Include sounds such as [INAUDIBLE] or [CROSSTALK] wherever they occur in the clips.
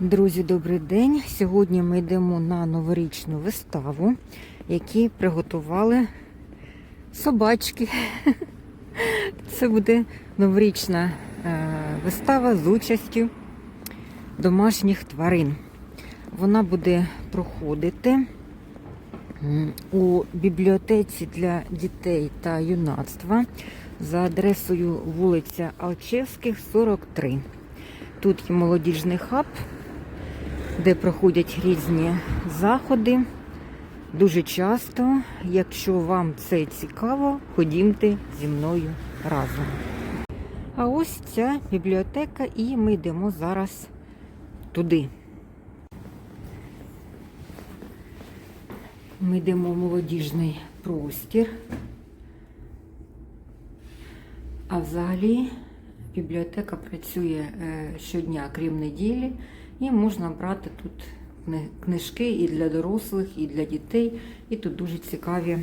Друзі, добрий день. Сьогодні ми йдемо на новорічну виставу, які приготували собачки. [LAUGHS] Це буде новорічна е, вистава з участю домашніх тварин. Вона буде проходити у бібліотеці для дітей та юнацтва за адресою вулиця Алчевських, 43. Тут є молодіжний хаб, де проходять різні заходи. Дуже часто, якщо вам це цікаво, ходімте зі мною разом. А ось ця бібліотека, і ми йдемо зараз туди. Ми йдемо в молодіжний простір. А взагалі бібліотека працює е, щодня, крім неділі, і можна брати тут книжки і для дорослих, і для дітей. І тут дуже цікаві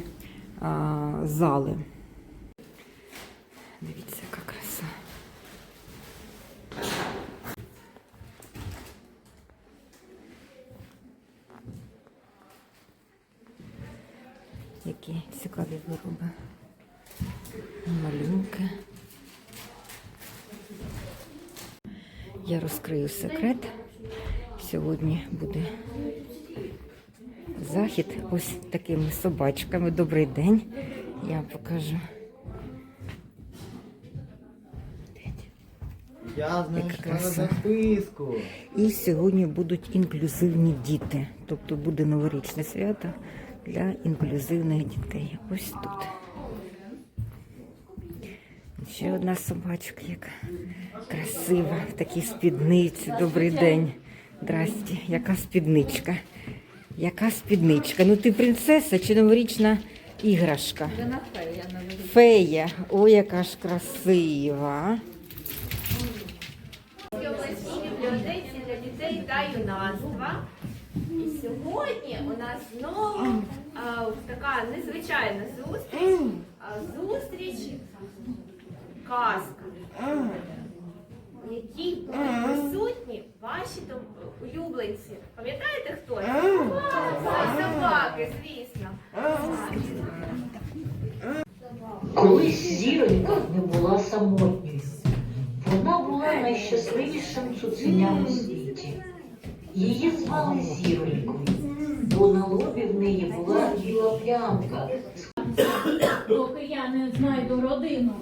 а, зали. Дивіться, Сьогодні буде захід ось такими собачками. Добрий день. Я покажу. Я на записку. І сьогодні будуть інклюзивні діти. Тобто буде новорічне свято для інклюзивних дітей. Ось тут. Ще одна собачка, яка красива, в такій спідниці. Добрий день. Здрасте. Яка спідничка? Яка спідничка? Ну ти принцеса чи новорічна іграшка? Вона фея. Фея. Ой, яка ж красива. обласній бібліотеці для дітей та юнацтва. І сьогодні у нас знову а, така незвичайна зустріч. А, зустріч казка, в якій будуть присутні ваші там улюбленці. Пам'ятаєте хто? Собаки, звісно. Колись зіронька не була самотньою. Вона була найщасливішим цуценям у світі. Її звали зіронькою, бо на лобі в неї була біла плямка. Доки я не знайду родину.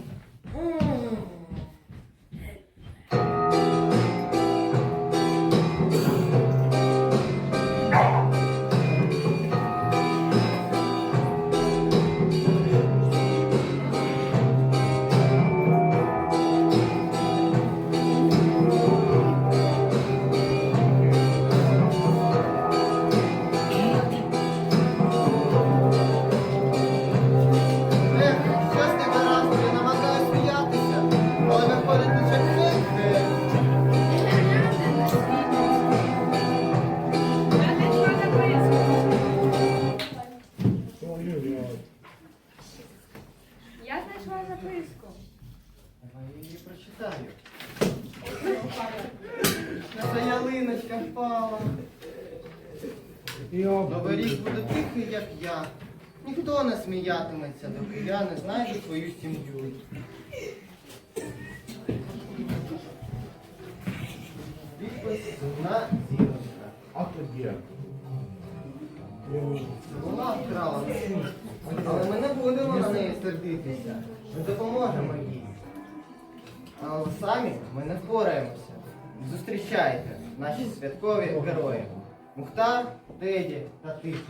Самі ми не впораємося. Зустрічайте наші святкові герої. Мухтар, Теді та Тихон.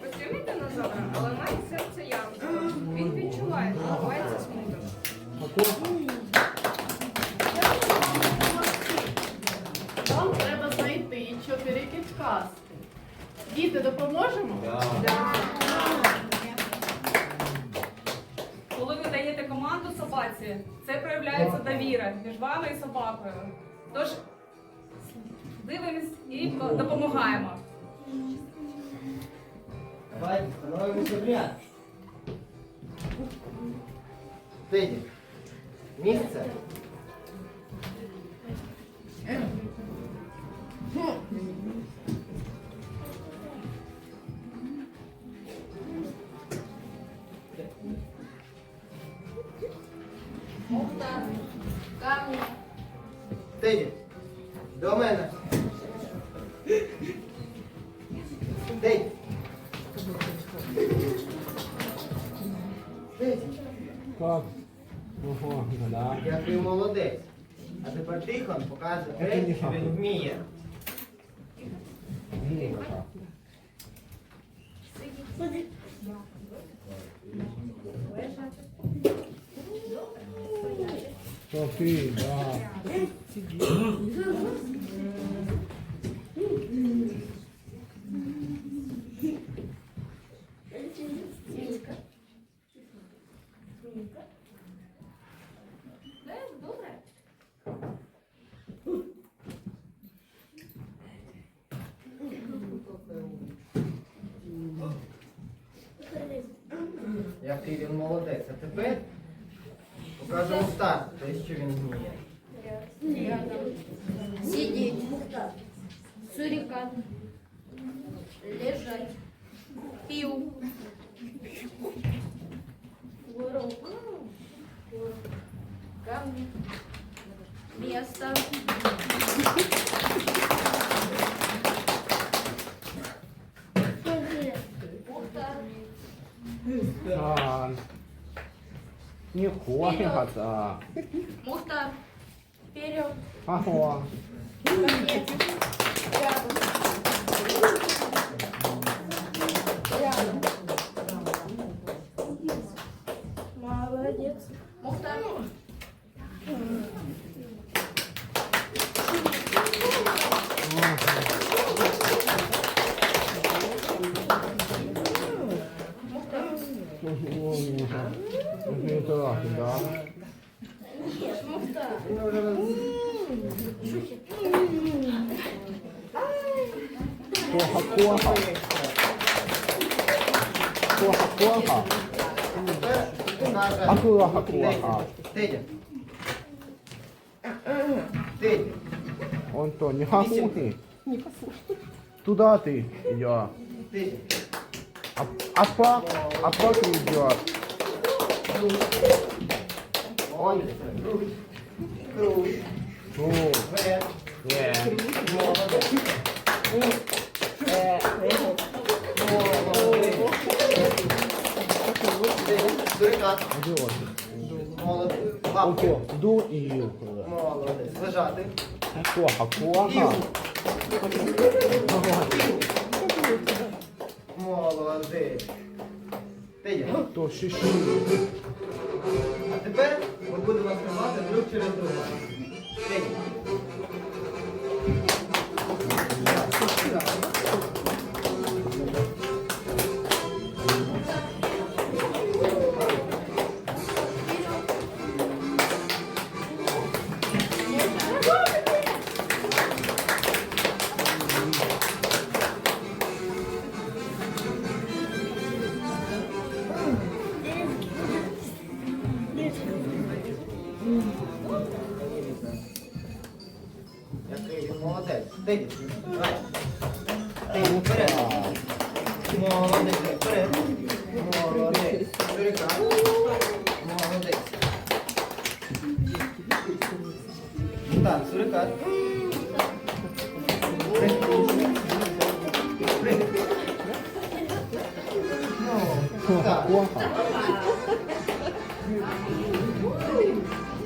Поцілуй динозавра, але має серце ямку. Він відчуває, що смуток. Вам треба знайти чотири підказки. Діти, допоможемо? Коли команду собаці, це проявляється довіра між вами і собакою. Тож дивимось і допомагаємо. Давайте становимося в ряд. Теді, Місце. Ти, да. Який він молодець. А тепер Ніхуя так. Мухтар. Вперед. Ага. Конец. Рядом. Рядом. Молодец. Мухтар. Акула, коха. Тедя. Тедя. Он то, не хахухи. Туда ты, я. Тедя. А, а пак, а пак идет. Он. Круг. Ну, Вперед. не. Молодець. Молодець. Сурикат. Идет. Молодець. Лапки. Ду і ю. Молодець. Лежати. Кога, кога. Молодець. Тедя. То ще. А тепер ми будемо тримати друг через друга. Ти Який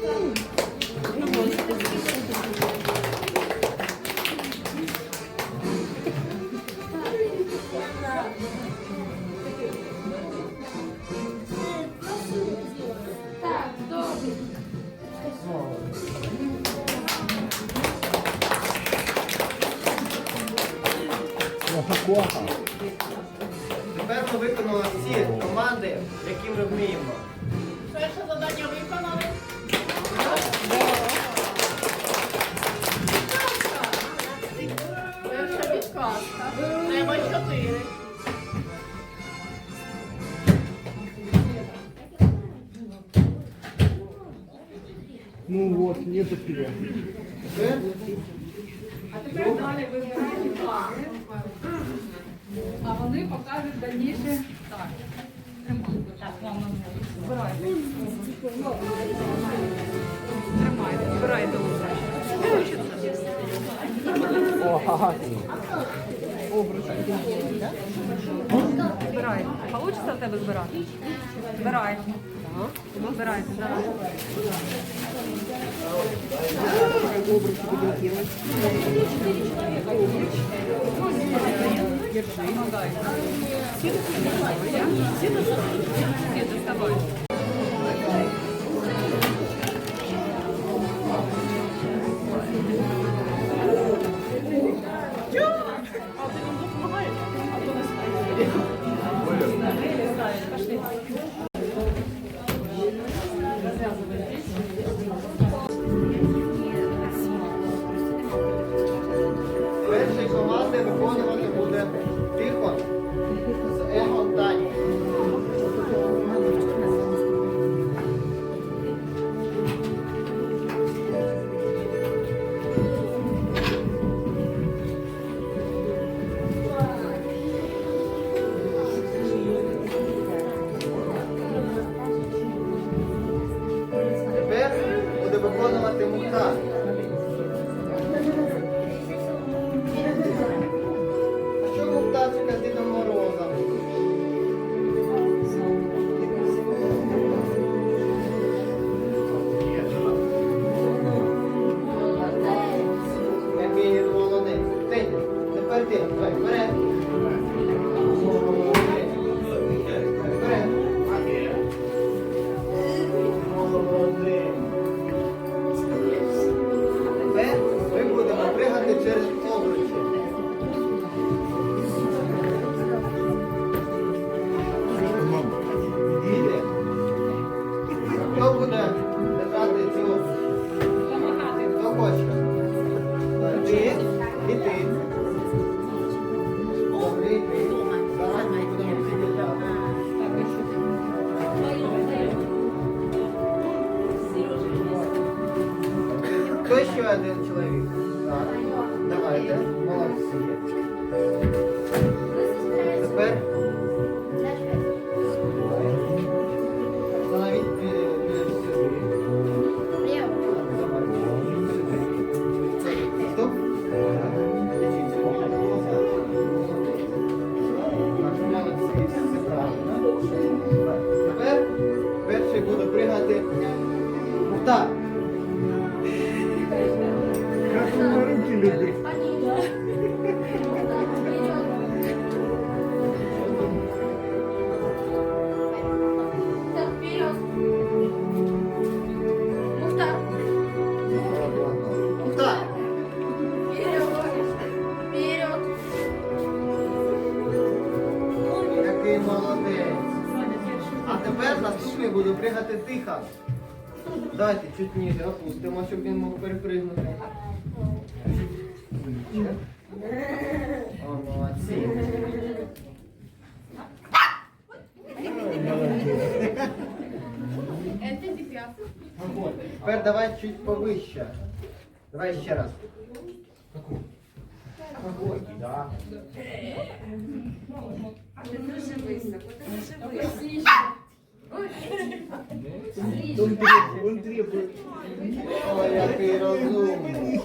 Так, далі вибираємо пари. А вони покажуть дальніше. Так. Збирайте. Тримайте, збирайте ага. Збирайте. Получиться в тебе збирати? Збирайте. Збирайте, давай. Все доставай. перший тепер наступний буду пригати тихо. Дайте чуть ніже опустимо, щоб він мог перепригнути. Тепер давай чуть повище. Давай ще раз. Да. Он требует, он требует. Ой, який розумний.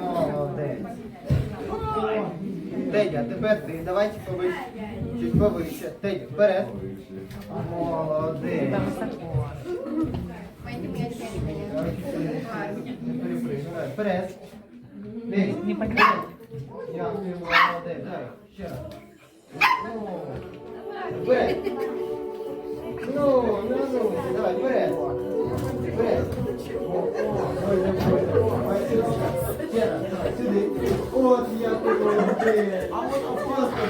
Молодець. Тедя, тепер ти, давайте повище. Чуть повище. Тедя, вперед. Молодець. Не Вперед. Не. Молодець. Давай, ще раз. Ну, Ну, ну, ну. Давай, бойся. Давай, сюди. От я ти. А от опасно,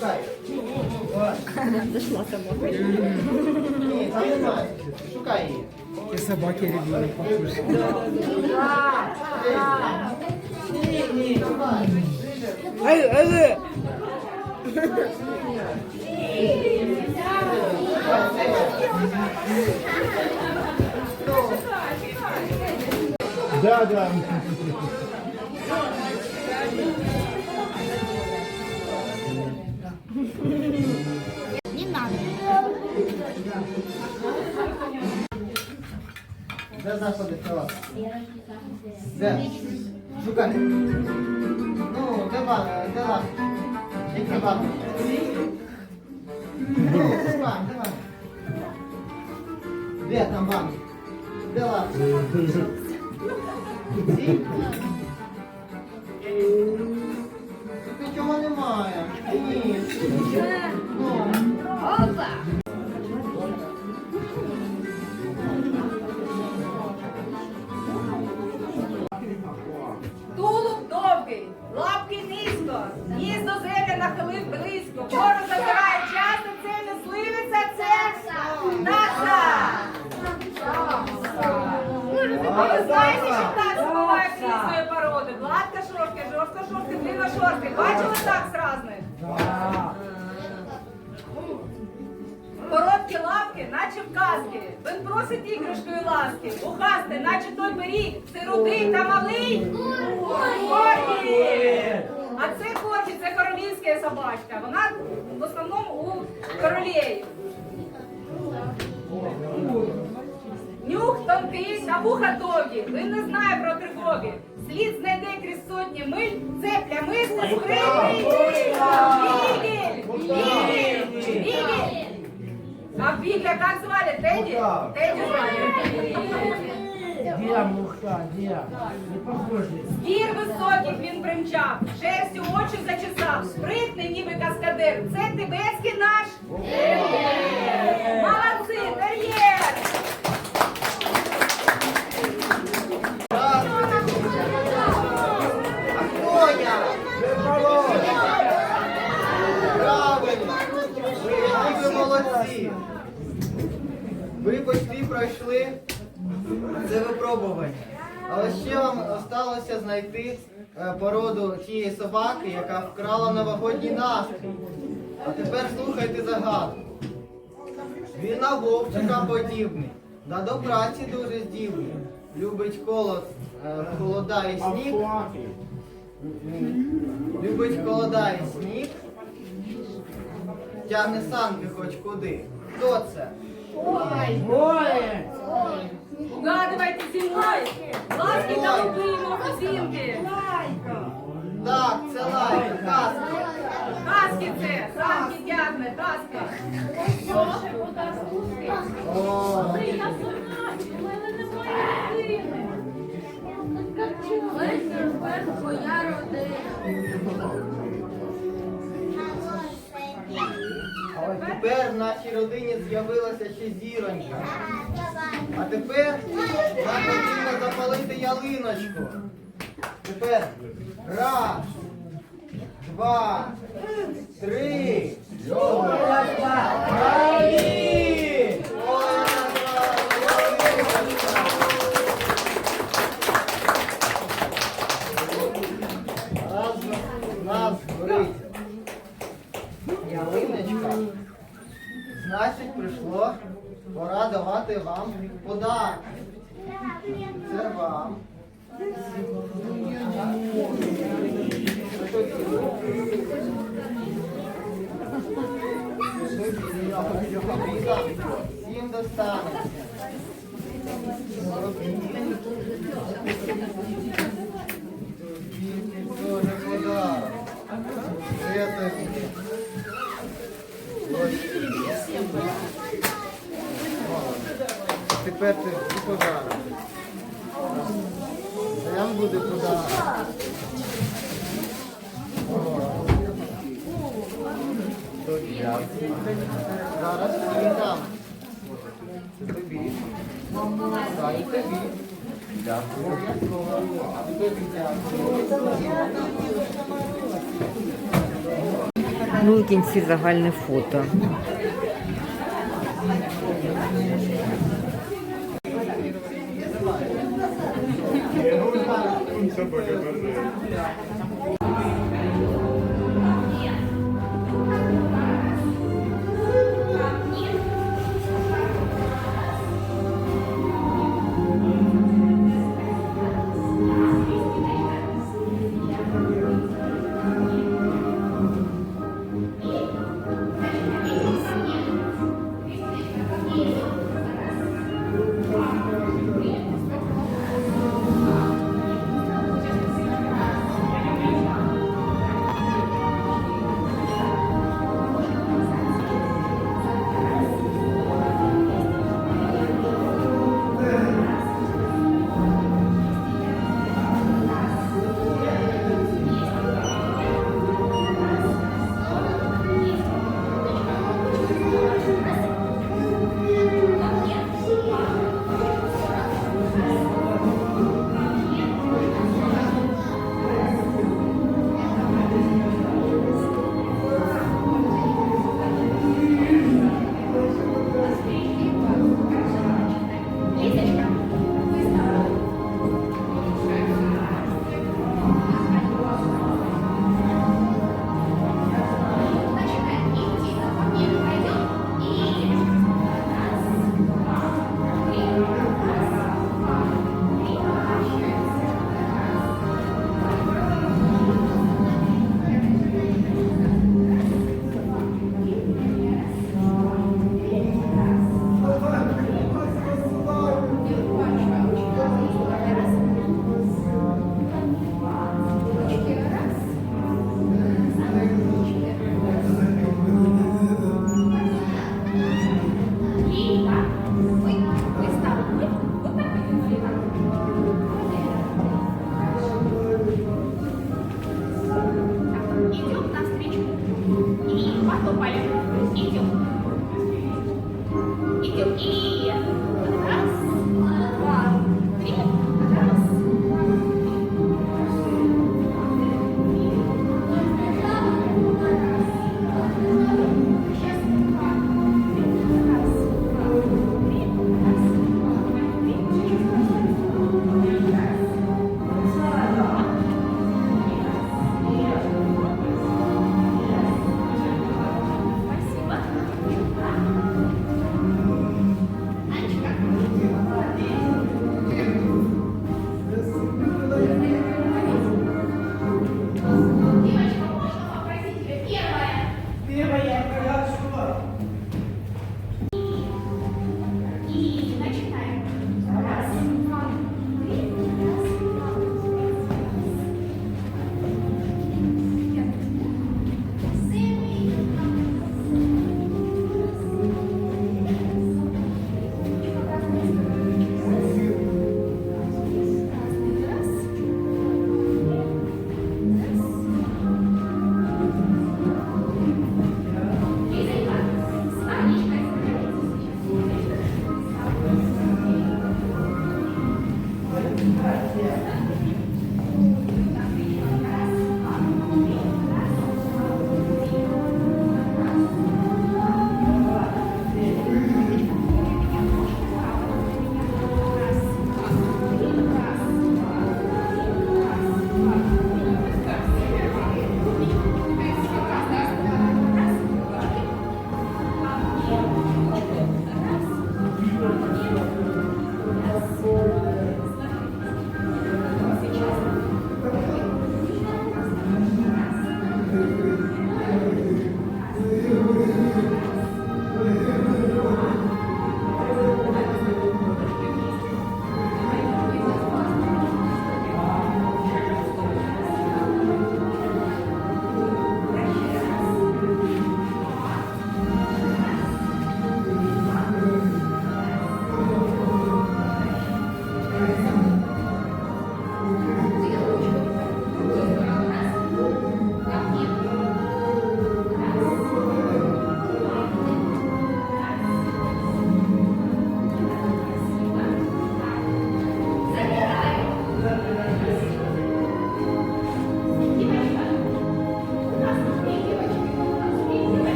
Шукай. Дошла сама. Ні, немає. Шукай її. И собаки любили покушать. Ні, ні, шукай. Да, да. Де знаходиться вас? Де? Шукай. Ну, де банк? Де? Який банк? Ну, де банк? Де банк? Де там банк? Де лапка? Ці? Длинна. Бачили так з разних? Короткі лапки, наче в казки. Він просить іграшкою ласки. Ухасти, наче той пиріг, це рудий та малий. Коргі! А це Коргі, це королівська собачка. Вона в основному у королів. Нюх тонкий та вуха довгі. Він не знає про тривоги. Слід знайде крізь сотні миль. Це плямиста спритний Вігель! Вігель! Вігель! А Вигля как звали? Тедди? Тедди звали. Где муха, где? Не похоже. Гір високих він примчав, шерстю очі зачесав, спритний ніби каскадир. Це тибетський наш. Молодці, тер'єр! Ви молодці. Ви почти пройшли це випробування. Але ще вам залишилося знайти е, породу тієї собаки, яка вкрала новогодній настрій. А тепер слухайте загадку. Він на вовчика подібний, та до праці дуже здібний. Любить холод, е, холода і сніг. Любить холода і сніг. Тягне санки хоч куди. Хто це? Ой! Угадувайте зі мною. Ласки та лупимо кузінки. Так, це лайка, казки. Каски це, санки тягне, каска. О, а ось тепер в нашій родині з'явилася ще зіронька. А тепер нам потрібно запалити ялиночку. Тепер раз, два, три. два, Ой, прийшло, пора давати вам подарки. Це вам. Всім достанеться. Кінці загальне фото.